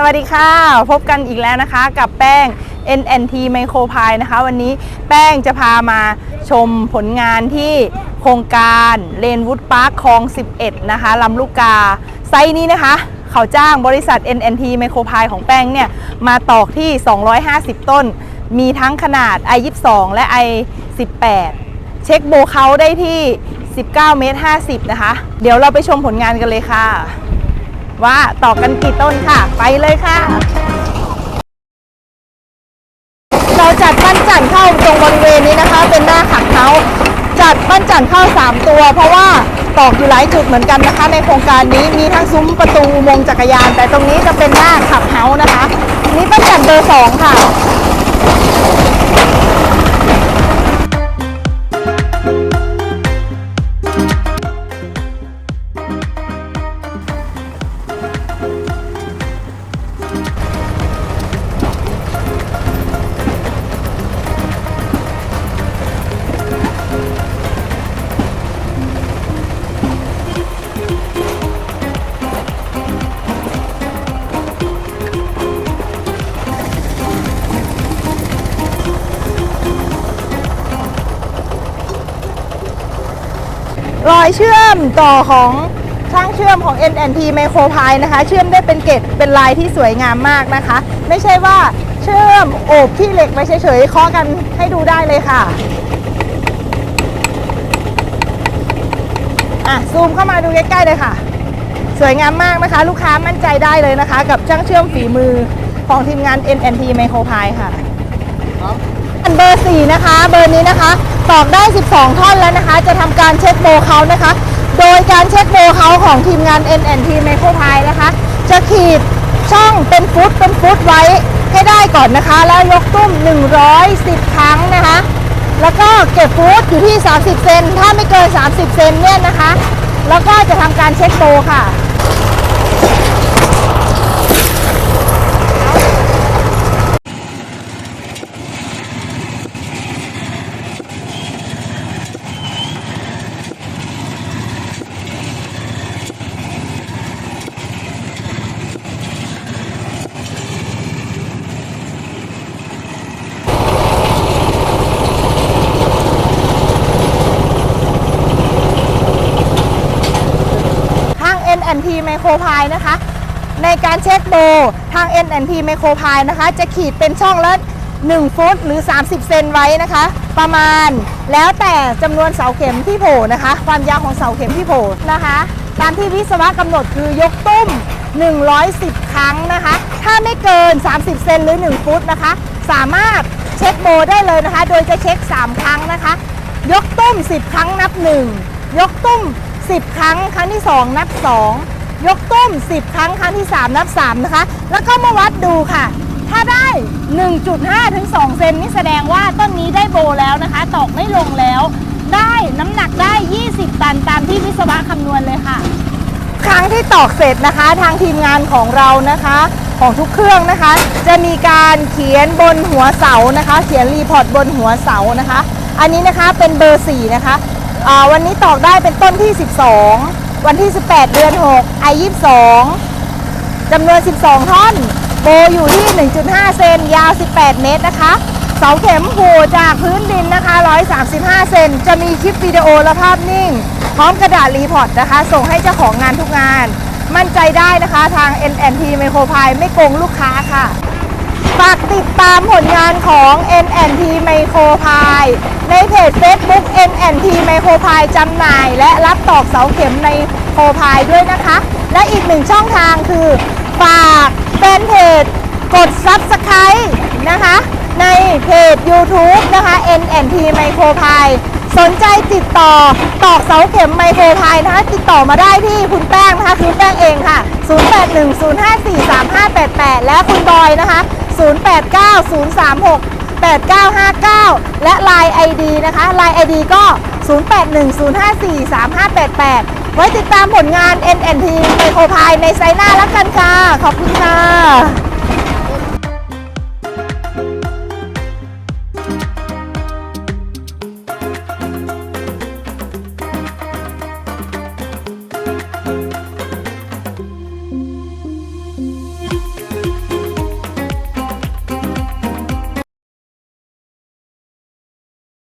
สวัสดีค่ะ พบกันอีกแล้วนะคะกับแป้ง NNT Micro Pie นะคะ วันนี้แป้งจะพามาชมผลงานที่โครงการเลนวูดพาร์คคลอง 11 นะคะลำลูกกา ไซต์นี้นะคะ เขาจ้างบริษัท NNT Micro Pie ของแป้งเนี่ย มาตอกที่ 250 ต้น มีทั้งขนาด I22 และ I18 เช็คโบเขาได้ที่ 19 เมตร 50 นะคะ เดี๋ยวเราไปชมผลงานกันเลยค่ะ ว่าต่อกันกี่ต้นค่ะ ไปเลยค่ะ เราจัดปั้นจันเข้าตรงบริเวณนี้นะคะ เป็นหน้าขักเท้าจัดปั้นจันเข้า 3 ตัว เพราะว่าตอกอยู่หลายจุดเหมือนกันนะคะ ในโครงการนี้มีทั้งซุ้มประตูมงจักรยาน แต่ตรงนี้จะเป็นหน้าขับเฮานะคะ นี่ปั้นจันเบอร์สองค่ะ รอยเชื่อมต่อของช่างเชื่อมของ NNT m i c r o p i นะคะ เชื่อมได้เป็นเกล็ดเป็นลายที่สวยงามมากนะคะ ไม่ใช่ว่าเชื่อมโอบที่เหล็กไปเฉยๆเคาะกันให้ดูได้เลยค่ะอะซูมเข้ามาดูใกล้ๆเลยค่ะ สวยงามมากนะคะ ลูกค้ามั่นใจได้เลยนะคะ กับช่างเชื่อมฝีมือของทีมงาน NNT m i c r o p i ค่ะอัน เบอร์ 4 นะคะ เบอร์นี้นะคะตอกได้ 12 ท่อนแล้วนะคะ จะทำการเช็คโบเขานะคะ โดยการเช็คโบเขาของทีมงาน NNT m i c r o p i นะคะ จะขีดช่องเป็นฟุตเป็นฟุตไว้ให้ได้ก่อนนะคะ แล้วยกตุ้ม 110 ครั้งนะคะ แล้วก็เก็บฟุตอยู่ที่ 30 เซน ถ้าไม่เกิน 30 เซนเนี่ยนะคะ แล้วก็จะทำการเช็คโบค่ะ ทาง NNT Micro Pie นะคะ ในการเช็คโบทาง NNT Micro Pie นะคะ จะขีดเป็นช่องละ1ฟุตหรือ 30 เซนไว้นะคะ ประมาณแล้วแต่จำนวนเสาเข็มที่โผล่นะคะ ความยาวของเสาเข็มที่โผล่นะคะ ตามที่วิศวะกำหนดคือยกตุ้ม 110 ครั้งนะคะ ถ้าไม่เกิน 30 เซนหรือ 1 ฟุตนะคะ สามารถเช็คโบได้เลยนะคะ โดยจะเช็ค 3 ครั้งนะคะ ยกตุ้ม 10 ครั้งนับ 1 ยกตุ้ม 10 ครั้ง ครั้งที่ 2 นับ 2 ยกตุ้ม 10 ครั้งครั้งที่ 3 นับ 3 นะคะ แล้วก็มาวัดดูค่ะ ถ้าได้ 1.5 ถึง 2 เซนนี่แสดงว่าต้นนี้ได้โบแล้วนะคะตอกไม่ลงแล้ว ได้น้ำหนักได้ 20 ตันตามที่วิศวะคำนวณเลยค่ะ ครั้งที่ตอกเสร็จนะคะ ทางทีมงานของเรานะคะของทุกเครื่องนะคะ จะมีการเขียนบนหัวเสานะคะ เขียนรีพอร์ตบนหัวเสานะคะ อันนี้นะคะเป็นเบอร์4นะคะวันนี้ตอกได้เป็นต้นที่ 12 วันที่ 18 เดือน6 i 22จำนวน 12 ท่อน โบอยู่ที่ 1.5 เซน ยาว 18 เมตรนะคะเสาเข็มโผล่จากพื้นดินนะคะ 135 เซน จะมีคลิปวิดีโอและภาพนิ่ง พร้อมกระดาษรีพอร์ตนะคะ ส่งให้เจ้าของงานทุกงาน มั่นใจได้นะคะทาง NNT Micro Pie ไม่โกงลูกค้าค่ะ ฝากติดตามผลงานของ NNT Micro Pie ในเพจ Facebook NNT Micro Pie จำหน่าย และรับตอกเสาเข็มในโคพายด้วยนะคะ และอีกหนึ่งช่องทางคือ ฝากแฟนเพจกด Subscribe นะคะ ในเพจ YouTube นะคะ NNT Micro Pie สนใจติดต่อตอกเสาเข็มไมโครพายนะคะ ติดต่อมาได้ที่คุณแป้งนะคะ คือแป้งเองค่ะ 0810543588 และคุณบอยนะคะ 089036 8959 และ Line ID นะคะ Line ID ก็ 0810543588 ไว้ติดตามผลงาน NNT ไมโครพายในไซน่าแล้วกันค่ะ ขอบคุณค่ะ